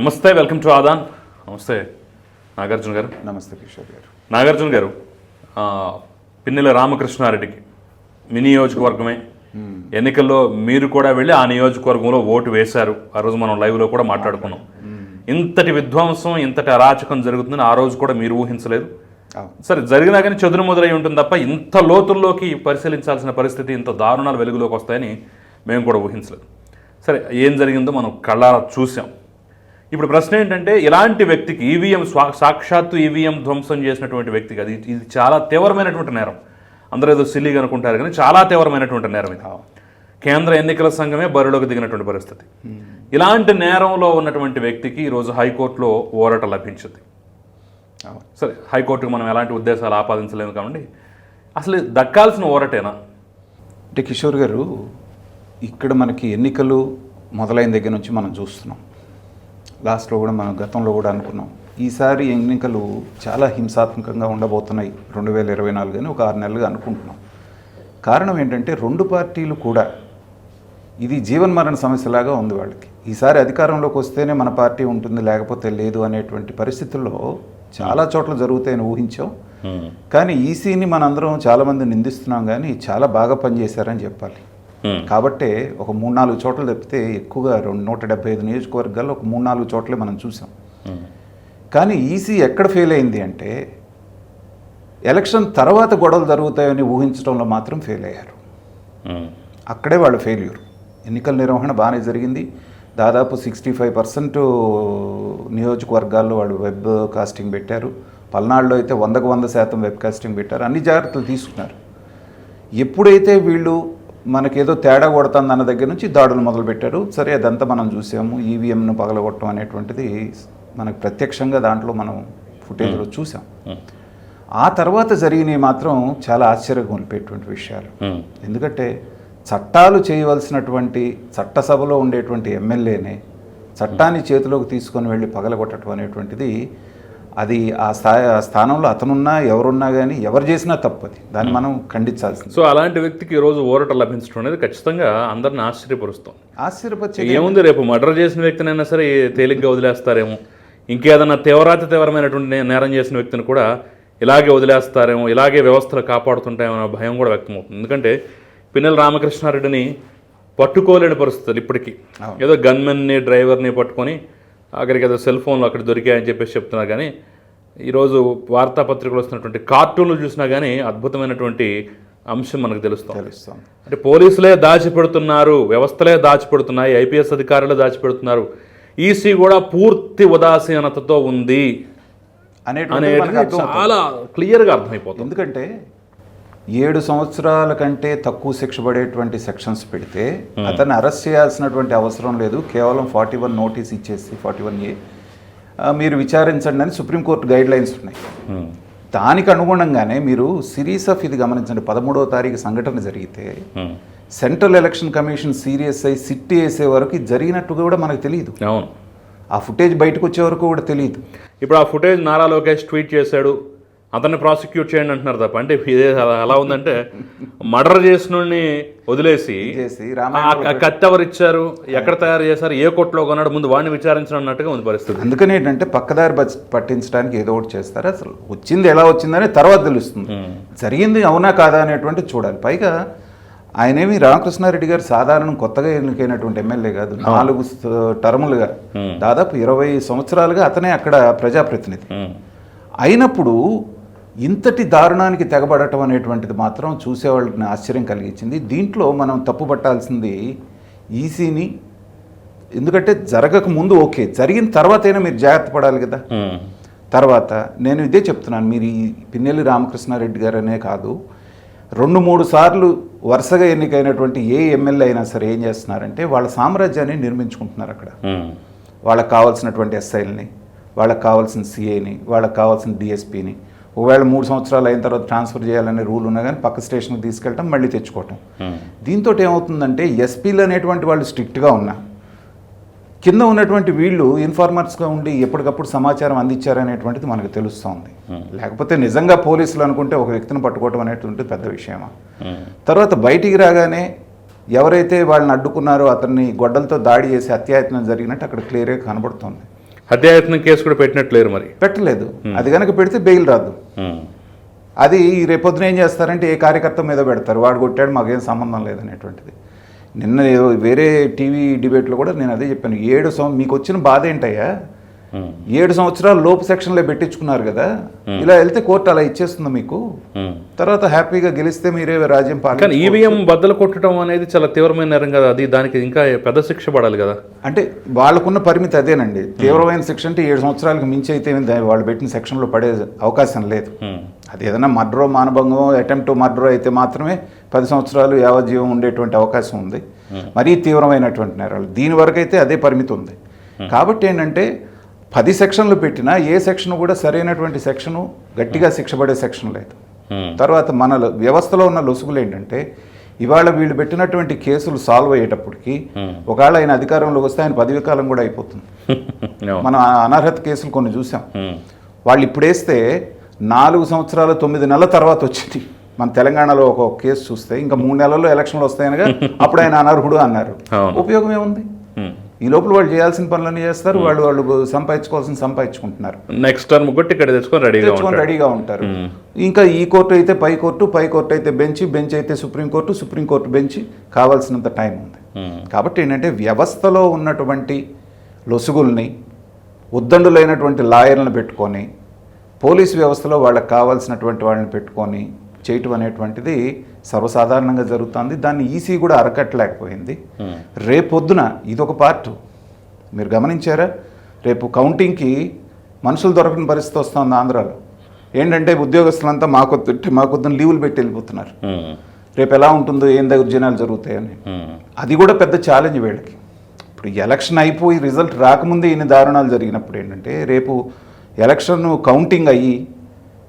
నమస్తే welcome to Aadan. నమస్తే నాగార్జున గారు. నమస్తే కిషోర్ గారు. నాగార్జున గారు పిన్నెల రామకృష్ణారెడ్డికి మీ నియోజకవర్గమే. ఎన్నికల్లో మీరు కూడా వెళ్ళి ఆ నియోజకవర్గంలో ఓటు వేశారు. ఆ రోజు మనం లైవ్లో కూడా మాట్లాడుకున్నాం. ఇంతటి విధ్వంసం ఇంతటి అరాచకం జరుగుతుందని ఆ రోజు కూడా మీరు ఊహించలేదు. సరే జరిగినా కానీ చెదురు మొదలై ఉంటుంది తప్ప ఇంత లోతుల్లోకి పరిశీలించాల్సిన పరిస్థితి ఇంత దారుణాలు వెలుగులోకి వస్తాయని మేము కూడా ఊహించలేదు. సరే ఏం జరిగిందో మనం కళ్ళారా చూసాం ఇప్పుడు ప్రశ్న ఏంటంటే ఇలాంటి వ్యక్తికి ఈవీఎం స్వా సాక్షాత్తు ఈవీఎం ధ్వంసం చేసినటువంటి వ్యక్తికి అది ఇది చాలా తీవ్రమైనటువంటి నేరం. అందరూ ఏదో సిల్లిగా అనుకుంటారు కానీ చాలా తీవ్రమైనటువంటి నేరం ఇది. కేంద్ర ఎన్నికల సంఘమే బరిలోకి దిగినటువంటి పరిస్థితి. ఇలాంటి నేరంలో ఉన్నటువంటి వ్యక్తికి ఈరోజు హైకోర్టులో ఓరట లభించింది. సరే హైకోర్టుకు మనం ఎలాంటి ఉద్దేశాలు ఆపాదించలేము కాబట్టి అసలు దక్కాల్సిన ఓరటేనా? అంటే కిషోర్ గారు ఇక్కడ మనకి ఎన్నికలు మొదలైన దగ్గర నుంచి మనం చూస్తున్నాం. లాస్ట్లో కూడా మనం గతంలో కూడా అనుకున్నాం. ఈసారి ఎన్నికలు చాలా హింసాత్మకంగా ఉండబోతున్నాయి. రెండు వేల ఇరవై నాలుగు అని ఒక ఆరు నెలలుగా అనుకుంటున్నాం. కారణం ఏంటంటే రెండు పార్టీలు కూడా ఇది జీవన్మరణ సమస్యలాగా ఉంది వాళ్ళకి. ఈసారి అధికారంలోకి వస్తేనే మన పార్టీ ఉంటుంది లేకపోతే లేదు అనేటువంటి పరిస్థితుల్లో చాలా చోట్ల జరుగుతాయని ఊహించాం. కానీ ఈసీని మనందరం చాలామంది నిందిస్తున్నాం కానీ చాలా బాగా పనిచేశారని చెప్పాలి. కాబట్టే ఒక మూడు నాలుగు చోట్ల తప్పితే ఎక్కువగా రెండు నూట డెబ్బై ఐదు నియోజకవర్గాల్లో ఒక మూడు నాలుగు చోట్లే మనం చూసాం. కానీ ఈసీ ఎక్కడ ఫెయిల్ అయింది అంటే ఎలక్షన్ తర్వాత గొడవలు జరుగుతాయని ఊహించడంలో మాత్రం ఫెయిల్ అయ్యారు. అక్కడే వాళ్ళ ఫెయిల్యూర్ ఎన్నికల నిర్వహణ బాగానే జరిగింది. దాదాపు సిక్స్టీ ఫైవ్ పర్సెంట్ నియోజకవర్గాల్లో వాళ్ళు వెబ్ కాస్టింగ్ పెట్టారు. పల్నాడులో అయితే వందకు వంద శాతం వెబ్ కాస్టింగ్ పెట్టారు. అన్ని జాగ్రత్తలు తీసుకున్నారు. ఎప్పుడైతే వీళ్ళు మనకేదో తేడా కొడుతుంది అన్న దగ్గర నుంచి దాడులు మొదలుపెట్టారు సరే అదంతా మనం చూసాము. ఈవీఎంను పగలగొట్టడం అనేటువంటిది మనకు ప్రత్యక్షంగా దాంట్లో మనం ఫుటేజ్లో చూసాం. ఆ తర్వాత జరిగినవి మాత్రం చాలా ఆశ్చర్యం కొనిపేటువంటి విషయాలు ఎందుకంటే చట్టాలు చేయవలసినటువంటి చట్టసభలో ఉండేటువంటి ఎమ్మెల్యేనే చట్టాన్ని చేతిలోకి తీసుకొని వెళ్ళి పగలగొట్టడం అనేటువంటిది అది ఆ స్థాయి స్థానంలో అతనున్నా ఎవరున్నా కానీ ఎవరు చేసినా తప్పది. దాన్ని మనం ఖండించాల్సింది. సో అలాంటి వ్యక్తికి ఈరోజు ఓరట లభించడం అనేది ఖచ్చితంగా అందరిని ఆశ్చర్యపరుస్తుంది ఆశ్చర్యపరిచే ఏముంది రేపు మర్డర్ చేసిన వ్యక్తినైనా సరే తేలిగ్గా వదిలేస్తారేమో. ఇంకేదన్నా తీవ్రాతి తీవ్రమైనటువంటి నేరం చేసిన వ్యక్తిని కూడా ఇలాగే వదిలేస్తారేమో ఇలాగే వ్యవస్థలు కాపాడుతుంటాయేమో అనే భయం కూడా వ్యక్తమవుతుంది. ఎందుకంటే పిన్నెల రామకృష్ణారెడ్డిని పట్టుకోలేని పరిస్థితులు ఇప్పటికీ. ఏదో గన్మెన్ని డ్రైవర్ని పట్టుకొని అక్కడికి ఏదో సెల్ ఫోన్లు అక్కడ దొరికాయని చెప్పేసి చెప్తున్నారు కానీ ఈరోజు వార్తాపత్రికలు వస్తున్నటువంటి కార్టూన్లు చూసినా కానీ అద్భుతమైనటువంటి అంశం మనకు తెలుస్తుంది తెలుస్తాం. అంటే పోలీసులే దాచిపెడుతున్నారు వ్యవస్థలే దాచిపెడుతున్నాయి ఐపీఎస్ అధికారులే దాచిపెడుతున్నారు. ఈసీ కూడా పూర్తి ఉదాసీనతతో ఉంది అనేది చాలా క్లియర్గా అర్థమైపోతుంది. ఎందుకంటే ఏడు సంవత్సరాల కంటే తక్కువ శిక్ష పడేటువంటి సెక్షన్స్ పెడితే అతన్ని అరెస్ట్ చేయాల్సినటువంటి అవసరం లేదు. కేవలం ఫార్టీ వన్ నోటీస్ ఇచ్చేసి ఫార్టీ వన్ ఏ మీరు విచారించండి అని సుప్రీంకోర్టు గైడ్ లైన్స్ ఉన్నాయి దానికి అనుగుణంగానే మీరు సిరీస్ ఆఫ్ ఇది గమనించండి. పదమూడవ తారీఖు సంఘటన జరిగితే సెంట్రల్ ఎలక్షన్ కమిషన్ సీరియస్ అయి సిట్ వేసే వరకు ఇది జరిగినట్టుగా కూడా మనకు తెలియదు. అవును. ఆ ఫుటేజ్ బయటకు వచ్చే వరకు కూడా తెలియదు. ఇప్పుడు ఆ ఫుటేజ్ నారా లోకేష్ ట్వీట్ చేశాడు. అతన్ని ప్రాసిక్యూట్ చేయండి అంటున్నారు తప్ప. అంటే ఇదే ఎలా ఉందంటే మర్డర్ చేసిన వదిలేసి కత్తి ఎవరు ఇచ్చారు? ఎక్కడ తయారు చేశారు? ఏ కోర్టులో కొన్నాడు? ముందు వాడిని విచారించడం అన్నట్టుగా ఉంది పరిస్థితి. అందుకని ఏంటంటే పక్కదారి పట్టించడానికి ఏదో ఒకటి చేస్తారు. అసలు వచ్చింది ఎలా వచ్చిందని తర్వాత తెలుస్తుంది. జరిగింది అవునా కాదా అనేటువంటి చూడాలి. పైగా ఆయనేమి రామకృష్ణారెడ్డి గారు సాధారణ కొత్తగా ఎన్నికైనటువంటి ఎమ్మెల్యే కాదు. నాలుగు టర్ములుగా. దాదాపు ఇరవై సంవత్సరాలుగా అతనే అక్కడ ప్రజాప్రతినిధి. అయినప్పుడు ఇంతటి దారుణానికి తెగబడటం అనేటువంటిది మాత్రం చూసేవాళ్ళని ఆశ్చర్యం కలిగించింది. దీంట్లో మనం తప్పు పట్టాల్సింది ఈసీని. ఎందుకంటే జరగక ముందు ఓకే జరిగిన తర్వాతైనా మీరు జాగ్రత్త పడాలి కదా. తర్వాత నేను ఇదే చెప్తున్నాను మీరు ఈ పిన్నెల్లి రామకృష్ణారెడ్డి గారనే కాదు రెండు మూడు సార్లు వరుసగా ఎన్నికైనటువంటి ఏ ఎమ్మెల్యే అయినా సరే ఏం చేస్తున్నారంటే వాళ్ళ సామ్రాజ్యాన్ని నిర్మించుకుంటున్నారు అక్కడ. వాళ్ళకి కావాల్సినటువంటి ఎస్ఐల్ని వాళ్ళకి కావాల్సిన సిఐని వాళ్ళకి కావాల్సిన డిఎస్పీని ఒకవేళ మూడు సంవత్సరాలు అయిన తర్వాత ట్రాన్స్ఫర్ చేయాలనే రూల్ ఉన్నా కానీ పక్క స్టేషన్కి తీసుకెళ్ళటం మళ్ళీ తెచ్చుకోవటం. ఉమ్. దీంతో ఏమవుతుందంటే ఎస్పీలు అనేటువంటి వాళ్ళు స్ట్రిక్ట్గా ఉన్నా కింద ఉన్నటువంటి వీళ్ళు ఇన్ఫార్మర్స్గా ఉండి ఎప్పటికప్పుడు సమాచారం అందించారనేటువంటిది మనకు తెలుస్తోంది. లేకపోతే నిజంగా పోలీసులు అనుకుంటే ఒక వ్యక్తిని పట్టుకోవటం అనేటువంటి పెద్ద విషయమా? ఉమ్, తర్వాత బయటికి రాగానే ఎవరైతే వాళ్ళని అడ్డుకున్నారో అతన్ని గొడ్డలతో దాడి చేసి అత్యాయత్నం జరిగినట్టు అక్కడ క్లియర్గా కనబడుతుంది. హత్యాయత్నం కేసు కూడా పెట్టినట్లేరు మరి. పెట్టలేదు. అది కనుక పెడితే బెయిల్ రాదు. అది రేపొద్దున ఏం చేస్తారంటే ఏ కార్యకర్త మీద పెడతారు. వాడు కొట్టాడు మాకేం సంబంధం లేదనేటువంటిది. నిన్న ఏదో వేరే టీవీ డిబేట్లో కూడా నేను అదే చెప్పాను. ఏడు సం మీకు వచ్చిన బాధ ఏంటయ్యా. ఏడు సంవత్సరాలు లోపు సెక్షన్లో పెట్టించుకున్నారు కదా. ఇలా వెళ్తే కోర్టు అలా ఇచ్చేస్తుంది మీకు. ఉమ్. తర్వాత హ్యాపీగా గెలిస్తే మీరే రాజ్యం పాలన ఈవీఎం బద్దలు కొట్టడం అనేది చాలా తీవ్రమైన నేరం కదా. అది దానికి ఇంకా పెద్ద శిక్ష పడాలి కదా. అంటే వాళ్ళకున్న పరిమితి అదేనండి. తీవ్రమైన శిక్ష అంటే ఏడు సంవత్సరాలకు మించి అయితే వాళ్ళు పెట్టిన సెక్షన్లో పడే అవకాశం లేదు. అది ఏదైనా మర్డరో మానభంగం అటెంప్ట్ మర్డరో అయితే మాత్రమే పది సంవత్సరాలు యావజ్జీవం ఉండేటువంటి అవకాశం ఉంది. మరీ తీవ్రమైనటువంటి నేరాలు. దీని వరకు అయితే అదే పరిమితి ఉంది. కాబట్టి ఏంటంటే పది సెక్షన్లు పెట్టినా ఏ సెక్షన్ కూడా సరైనటువంటి సెక్షను గట్టిగా శిక్ష పడే సెక్షన్ లేదు ఉమ్. తర్వాత మన వ్యవస్థలో ఉన్న లొసుగులు ఏంటంటే ఇవాళ వీళ్ళు పెట్టినటువంటి కేసులు సాల్వ్ అయ్యేటప్పటికి Hmm. ఒకవేళ ఆయన అధికారంలోకి వస్తే ఆయన పదవి కాలం కూడా అయిపోతుంది. మనం అనర్హత కేసులు కొన్ని చూసాం. వాళ్ళు ఇప్పుడేస్తే నాలుగు సంవత్సరాల తొమ్మిది నెలల తర్వాత వచ్చింది మన తెలంగాణలో ఒక కేసు చూస్తే ఇంకా మూడు నెలల్లో ఎలక్షన్లు వస్తాయనగా అప్పుడు ఆయన అనర్హుడు అన్నారు. ఉపయోగం ఏముంది. ఈ లోపల వాళ్ళు చేయాల్సిన పనులన్నీ చేస్తారు వాళ్ళు వాళ్ళు సంపాదించుకోవాల్సిన సంపాదించుకుంటున్నారు. నెక్స్ట్ టర్మ్ కూడా టికెట్ తెచ్చుకొని రెడీగా తెచ్చుకొని రెడీగా ఉంటారు. మ్మ్. ఇంకా ఈ కోర్టు అయితే పై కోర్టు పై కోర్టు అయితే బెంచ్ బెంచ్ అయితే supreme court supreme court bench కావాల్సినంత టైం ఉంది. ఉమ్. కాబట్టి ఏంటంటే వ్యవస్థలో ఉన్నటువంటి లొసుగుల్ని ఉద్దండులైనటువంటి లాయర్లను పెట్టుకొని పోలీస్ వ్యవస్థలో వాళ్ళకి కావాల్సినటువంటి వాళ్ళని పెట్టుకొని చేయటం అనేటువంటిది సర్వసాధారణంగా జరుగుతుంది. దాన్ని ఈసీ కూడా అరకట్టలేకపోయింది. ఉమ్. రేపొద్దున ఇదొక పార్ట్ మీరు గమనించారా? రేపు కౌంటింగ్కి మనుషులు దొరకని పరిస్థితి వస్తుంది ఆంధ్రాలో. ఏంటంటే ఉద్యోగస్తులంతా మాకొద్దు మాకొద్దని లీవులు పెట్టి వెళ్ళిపోతున్నారు. ఉమ్. రేపు ఎలా ఉంటుందో ఏం దౌర్జన్యాలు జరుగుతాయని. ఉమ్. అది కూడా పెద్ద ఛాలెంజ్ వీళ్ళకి. ఇప్పుడు ఎలక్షన్ అయిపోయి రిజల్ట్ రాకముందే ఇన్ని దారుణాలు జరిగినప్పుడు ఏంటంటే రేపు ఎలక్షన్ కౌంటింగ్ అయ్యి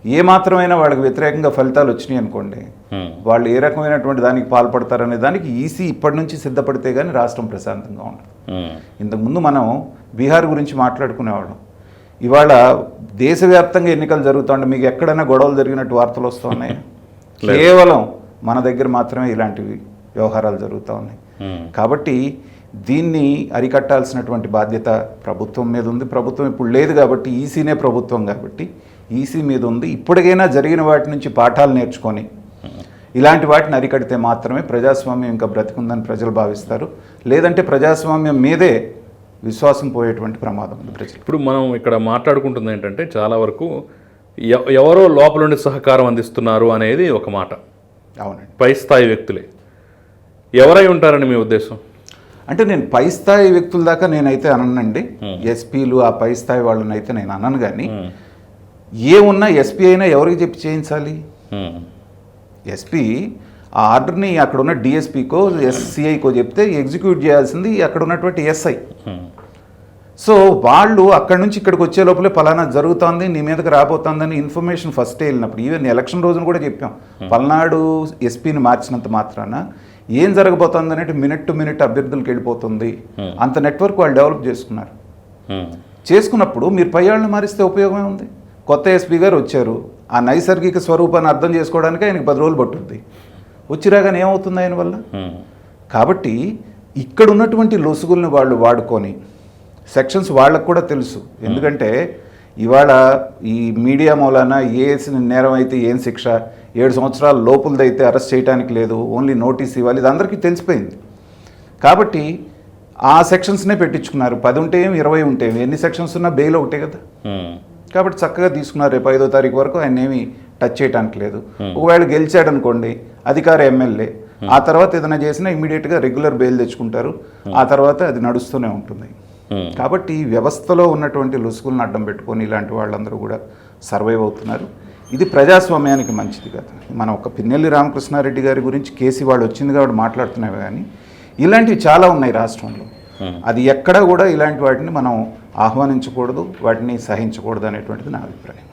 ఏ మాత్రమైనా వాళ్ళకి వ్యతిరేకంగా ఫలితాలు వచ్చినాయి అనుకోండి. వాళ్ళు ఏ రకమైనటువంటి దానికి పాల్పడతారనే దానికి ఈసీ ఇప్పటి నుంచి సిద్ధపడితే కానీ రాష్ట్రం ప్రశాంతంగా ఉండదు. ఇంతకుముందు మనం బీహార్ గురించి మాట్లాడుకునేవాళ్ళం ఇవాళ దేశవ్యాప్తంగా ఎన్నికలు జరుగుతుంటే మీకు ఎక్కడైనా గొడవలు జరిగినట్టు వార్తలు వస్తున్నాయి. కేవలం మన దగ్గర మాత్రమే ఇలాంటివి వ్యవహారాలు జరుగుతూ ఉన్నాయి. కాబట్టి దీన్ని అరికట్టాల్సినటువంటి బాధ్యత ప్రభుత్వం మీద ఉంది ప్రభుత్వం ఇప్పుడు లేదు కాబట్టి ఈసీనే ప్రభుత్వం కాబట్టి ఈసీ మీద ఉంది. ఇప్పటికైనా జరిగిన వాటి నుంచి పాఠాలు నేర్చుకొని ఇలాంటి వాటిని అరికడితే మాత్రమే ప్రజాస్వామ్యం ఇంకా బ్రతికుందని ప్రజలు భావిస్తారు. లేదంటే ప్రజాస్వామ్యం మీదే విశ్వాసం పోయేటువంటి ప్రమాదం ఉంది ప్రజలు ఇప్పుడు మనం ఇక్కడ మాట్లాడుకుంటుంది ఏంటంటే చాలా వరకు ఎవరో లోపల నుండి సహకారం అందిస్తున్నారు అనేది ఒక మాట. అవునండి. పై స్థాయి వ్యక్తులే. ఎవరై ఉంటారని మీ ఉద్దేశం? అంటే నేను పై స్థాయి వ్యక్తుల దాకా నేనైతే అననండి. ఎస్పీలు ఆ పై స్థాయి వాళ్ళని అయితే నేను అనను కానీ. ఏమున్నా ఎస్పీ అయినా ఎవరికి చెప్పి చేయించాలి. ఎస్పీ ఆ ఆర్డర్ని అక్కడ ఉన్న డిఎస్పీకో ఎస్సీఐకో చెప్తే ఎగ్జిక్యూట్ చేయాల్సింది అక్కడ ఉన్నటువంటి ఎస్ఐ. సో వాళ్ళు అక్కడి నుంచి ఇక్కడికి వచ్చే లోపలే పలానా జరుగుతోంది నీ మీదకి రాబోతోందని ఇన్ఫర్మేషన్ ఫస్టే వెళ్ళినప్పుడు. ఈవెన్ ఎలక్షన్ రోజున కూడా చెప్పాం. పల్నాడు ఎస్పీని మార్చినంత మాత్రాన ఏం జరగబోతోంది అనేది మినిట్ టు మినిట్ అభ్యర్థులకు వెళ్ళిపోతుంది. అంత నెట్వర్క్ వాళ్ళు డెవలప్ చేసుకున్నారు. చేసుకున్నప్పుడు మీరు పై వాళ్ళని మారిస్తే ఉపయోగమే ఉంది. కొత్త ఎస్పీ గారు వచ్చారు. ఆ నైసర్గిక స్వరూపాన్ని అర్థం చేసుకోవడానికి ఆయనకి పది రోజులు పట్టుద్ది వచ్చిరాగానే ఏమవుతుంది ఆయన వల్ల. కాబట్టి ఇక్కడ ఉన్నటువంటి లొసుగుల్ని వాళ్ళు వాడుకొని సెక్షన్స్ వాళ్ళకు కూడా తెలుసు. ఎందుకంటే ఇవాళ ఈ మీడియా మూలాన ఏ నేరం అయితే ఏం శిక్ష ఏడు సంవత్సరాల లోపులదైతే అరెస్ట్ చేయడానికి లేదు ఓన్లీ నోటీస్ ఇవ్వాలి ఇది అందరికీ తెలిసిపోయింది. కాబట్టి ఆ సెక్షన్స్నే పెట్టించుకున్నారు. పది ఉంటే ఏమి ఇరవై ఉంటే ఏమి ఎన్ని సెక్షన్స్ ఉన్నా బెయిల్ ఒకటే కదా. కాబట్టి చక్కగా తీసుకున్నారు. రేపు ఐదో తారీఖు వరకు ఆయన ఏమి టచ్ చేయడానికి లేదు ఒకవేళ గెలిచాడు అనుకోండి అధికార ఎమ్మెల్యే ఆ తర్వాత ఏదైనా చేసినా ఇమీడియట్గా రెగ్యులర్ బెయిల్ తెచ్చుకుంటారు. ఆ తర్వాత అది నడుస్తూనే ఉంటుంది. కాబట్టి వ్యవస్థలో ఉన్నటువంటి లొసుగులను అడ్డం పెట్టుకొని ఇలాంటి వాళ్ళందరూ కూడా సర్వైవ్ అవుతున్నారు. ఇది ప్రజాస్వామ్యానికి మంచిది కాదు. మనం ఒక పిన్నెల్లి రామకృష్ణారెడ్డి గారి గురించి కేసీ వాళ్ళు వచ్చింది కాబట్టి మాట్లాడుతున్నాయి కానీ ఇలాంటివి చాలా ఉన్నాయి రాష్ట్రంలో. అది ఎక్కడా కూడా ఇలాంటి వాటిని మనం ఆహ్వానించకూడదు వాటిని సహించకూడదు అనేటువంటిది నా అభిప్రాయం.